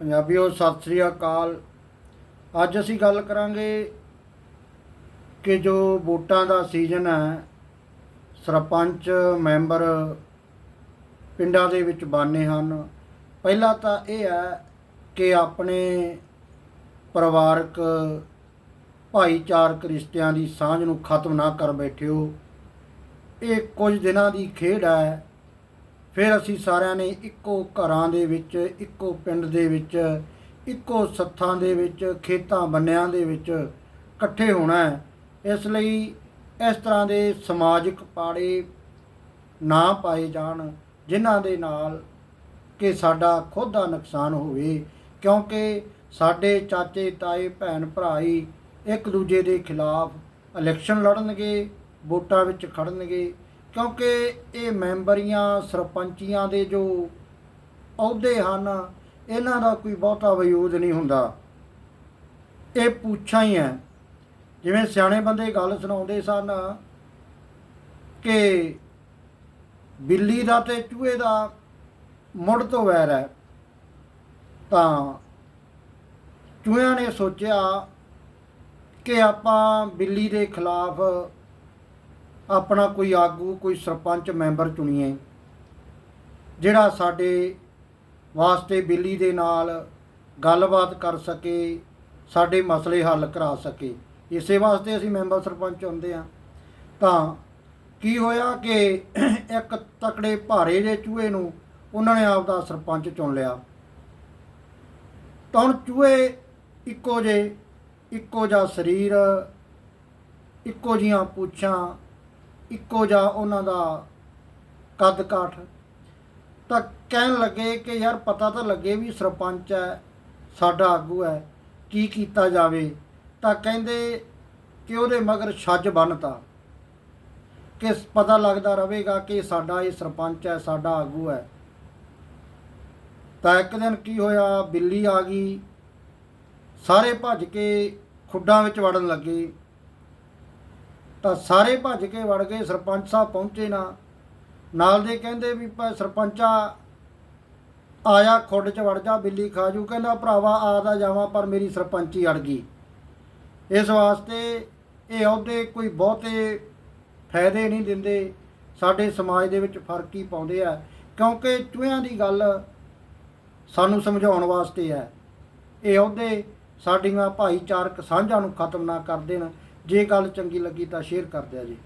ਪੰਜਾਬੀਓ ਸਤਿ ਸ੍ਰੀ ਅਕਾਲ। ਅੱਜ ਅਸੀਂ ਗੱਲ ਕਰਾਂਗੇ ਕਿ ਜੋ ਵੋਟਾਂ ਦਾ ਸੀਜ਼ਨ ਹੈ, ਸਰਪੰਚ, ਮੈਂਬਰ ਪਿੰਡਾਂ ਦੇ ਵਿੱਚ ਬਾਨੇ ਹਨ। ਪਹਿਲਾ ਤਾਂ ਇਹ ਹੈ ਕਿ ਆਪਣੇ ਪਰਿਵਾਰਕ ਭਾਈਚਾਰਕ ਰਿਸ਼ਤਿਆਂ ਦੀ ਸਾਂਝ ਨੂੰ ਖਤਮ ਨਾ ਕਰ ਬੈਠਿਓ। ਇਹ ਕੁਝ ਦਿਨਾਂ ਦੀ ਖੇਡ ਹੈ। ਫਿਰ ਅਸੀਂ ਸਾਰਿਆਂ ਨੇ ਇੱਕੋ ਘਰਾਂ ਦੇ ਵਿੱਚ, ਇੱਕੋ ਪਿੰਡ ਦੇ ਵਿੱਚ, ਇੱਕੋ ਸੱਥਾਂ ਦੇ ਵਿੱਚ, ਖੇਤਾਂ ਬੰਨਿਆਂ ਦੇ ਵਿੱਚ ਇਕੱਠੇ ਹੋਣਾ ਹੈ। ਇਸ ਲਈ ਇਸ ਤਰ੍ਹਾਂ ਦੇ ਸਮਾਜਿਕ ਪਾੜੇ ਨਾ ਪਾਏ ਜਾਣ, ਜਿਨ੍ਹਾਂ ਦੇ ਨਾਲ ਕਿ ਸਾਡਾ ਖੁਦ ਦਾ ਨੁਕਸਾਨ ਹੋਵੇ, ਕਿਉਂਕਿ ਸਾਡੇ ਚਾਚੇ, ਤਾਏ, ਭੈਣ ਭਰਾ ਹੀ ਇੱਕ ਦੂਜੇ ਦੇ ਖਿਲਾਫ ਇਲੈਕਸ਼ਨ ਲੜਨਗੇ, ਵੋਟਾਂ ਵਿੱਚ ਖੜਨਗੇ ਕਿਉਂਕਿ ਇਹ ਮੈਂਬਰੀਆਂ, ਸਰਪੰਚੀਆਂ ਦੇ ਜੋ ਅਹੁਦੇ ਹਨ, ਇਹਨਾਂ ਦਾ ਕੋਈ ਬਹੁਤਾ ਵਜੂਦ ਨਹੀਂ ਹੁੰਦਾ। ਇਹ ਪੁੱਛਾਂ ਹੀ ਹੈ। ਜਿਵੇਂ ਸਿਆਣੇ ਬੰਦੇ ਗੱਲ ਸੁਣਾਉਂਦੇ ਸਨ ਕਿ ਬਿੱਲੀ ਦਾ ਤੇ ਚੂਹੇ ਦਾ ਮੁੜ ਤੋਂ ਵੈਰ ਹੈ। ਤਾਂ ਚੂਹਿਆਂ ਨੇ ਸੋਚਿਆ ਕਿ ਆਪਾਂ ਬਿੱਲੀ ਦੇ ਖਿਲਾਫ ਆਪਣਾ ਕੋਈ ਆਗੂ, ਕੋਈ ਸਰਪੰਚ ਮੈਂਬਰ ਚੁਣੀਏ, ਜਿਹੜਾ ਸਾਡੇ ਵਾਸਤੇ ਬਿੱਲੀ ਦੇ ਨਾਲ ਗੱਲਬਾਤ ਕਰ ਸਕੇ, ਸਾਡੇ ਮਸਲੇ ਹੱਲ ਕਰਾ ਸਕੇ। ਇਸੇ ਵਾਸਤੇ ਅਸੀਂ ਮੈਂਬਰ ਸਰਪੰਚ ਚੁਣਦੇ ਆ ਤਾਂ ਕੀ ਹੋਇਆ ਕਿ ਇੱਕ ਤਕੜੇ ਭਾਰੇ ਦੇ ਚੂਹੇ ਨੂੰ ਉਹਨਾਂ ਨੇ ਆਪ ਦਾ ਸਰਪੰਚ ਚੁਣ ਲਿਆ। ਤਾਂ ਹੁਣ ਚੂਹੇ ਇੱਕੋ ਜੇ ਇੱਕੋ ਜਿਹਾ ਸਰੀਰ, ਇੱਕੋ ਜੀਆਂ ਪੁੱਛਾਂ ਇੱਕੋ ਜਿਹਾ ਉਹਨਾਂ ਦਾ ਕੱਦ ਕਾਠ। ਤਾਂ ਕਹਿਣ ਲੱਗੇ ਕਿ ਯਾਰ ਪਤਾ ਤਾਂ ਲੱਗੇ ਵੀ ਸਰਪੰਚ ਹੈ, ਸਾਡਾ ਆਗੂ ਹੈ, ਕੀ ਕੀਤਾ ਜਾਵੇ। ਤਾਂ ਕਹਿੰਦੇ ਕਿ ਉਹਦੇ ਮਗਰ ਛੱਜ ਬੰਨਤਾ। ਕਿ ਪਤਾ ਲੱਗਦਾ ਰਹੇਗਾ ਕਿ ਸਾਡਾ ਇਹ ਸਰਪੰਚ ਹੈ, ਸਾਡਾ ਆਗੂ ਹੈ। ਤਾਂ ਇੱਕ ਦਿਨ ਕੀ ਹੋਇਆ, ਬਿੱਲੀ ਆ ਗਈ। ਸਾਰੇ ਭੱਜ ਕੇ ਖੁੱਡਾਂ ਵਿੱਚ ਵੜਨ ਲੱਗੇ। ਤਾਂ ਸਾਰੇ ਭੱਜ ਕੇ ਵੜ ਗਏ, ਸਰਪੰਚ ਸਾਹਿਬ ਪਹੁੰਚੇ ਨਾ। ਨਾਲ ਦੇ ਕਹਿੰਦੇ ਵੀ ਭਾ ਸਰਪੰਚਾ ਆਇਆ, ਖੁੱਡ 'ਚ ਵੜ ਜਾ, ਬਿੱਲੀ ਖਾ ਜੂ। ਕਹਿੰਦਾ, ਭਰਾਵਾ, ਆ ਦਾ ਜਾਵਾਂ, ਪਰ ਮੇਰੀ ਸਰਪੰਚੀ ਅੜ ਗਈ। ਇਸ ਵਾਸਤੇ ਇਹ ਅਹੁਦੇ ਕੋਈ ਬਹੁਤੇ ਫਾਇਦੇ ਨਹੀਂ ਦਿੰਦੇ। ਸਾਡੇ ਸਮਾਜ ਦੇ ਵਿੱਚ ਫ਼ਰਕ ਹੀ ਪਾਉਂਦੇ ਆ, ਕਿਉਂਕਿ ਚੂਹਿਆਂ ਦੀ ਗੱਲ ਸਾਨੂੰ ਸਮਝਾਉਣ ਵਾਸਤੇ ਹੈ ਇਹ ਅਹੁਦੇ ਸਾਡੀਆਂ ਭਾਈਚਾਰਕ ਸਾਂਝਾਂ ਨੂੰ ਖਤਮ ਨਾ ਕਰ ਦੇਣ। ਜੇ ਗੱਲ ਚੰਗੀ ਲੱਗੀ ਤਾਂ ਸ਼ੇਅਰ ਕਰ ਦਿਆ ਜੀ।